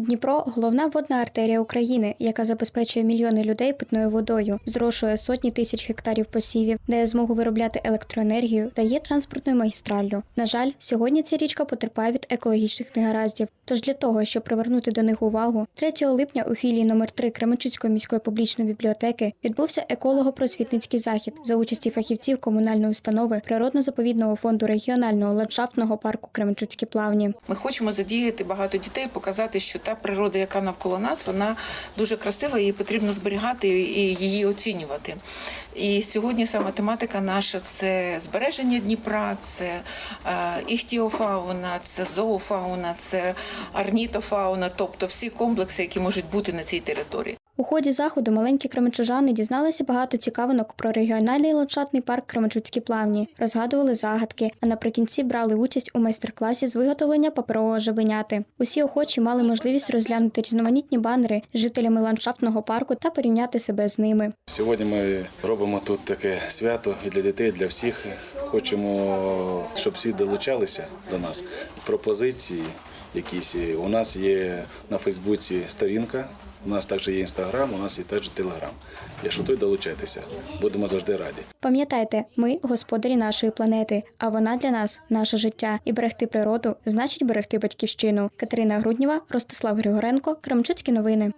Дніпро головна водна артерія України, яка забезпечує мільйони людей питною водою, зрошує сотні тисяч гектарів посівів, дає змогу виробляти електроенергію та є транспортною магістраллю. На жаль, сьогодні ця річка потерпає від екологічних негараздів. Тож для того, щоб привернути до них увагу, 3 липня у філії номер 3 Кременчуцької міської публічної бібліотеки відбувся еколого-просвітницький захід за участі фахівців комунальної установи природно-заповідного фонду регіонального ландшафтного парку Кременчуцькі плавні. Ми хочемо задіяти багато дітей, показати, що та природа, яка навколо нас, вона дуже красива, її потрібно зберігати і її оцінювати. І сьогодні саме тематика наша це збереження Дніпра, це е, іхтіофауна, це зоофауна, це арнітофауна, тобто всі комплекси, які можуть бути на цій території. У ході заходу маленькі кременчужани дізналися багато цікавинок про регіональний ландшафтний парк Кременчуцькі плавні, розгадували загадки, а наприкінці брали участь у майстер-класі з виготовлення паперового жабеняти. Усі охочі мали можливість розглянути різноманітні банери з жителями ландшафтного парку та порівняти себе з ними. Сьогодні ми робимо тут таке свято і для дітей, і для всіх. Хочемо, щоб всі долучалися до нас. Пропозиції якісь. У нас є на Фейсбуці сторінка, у нас також є інстаграм, у нас є теж телеграм. Якщо той долучайтеся, будемо завжди раді. Пам'ятайте, ми господарі нашої планети, а вона для нас наше життя. І берегти природу значить берегти батьківщину. Катерина Груднєва, Ростислав Григоренко, Кремчуцькі новини.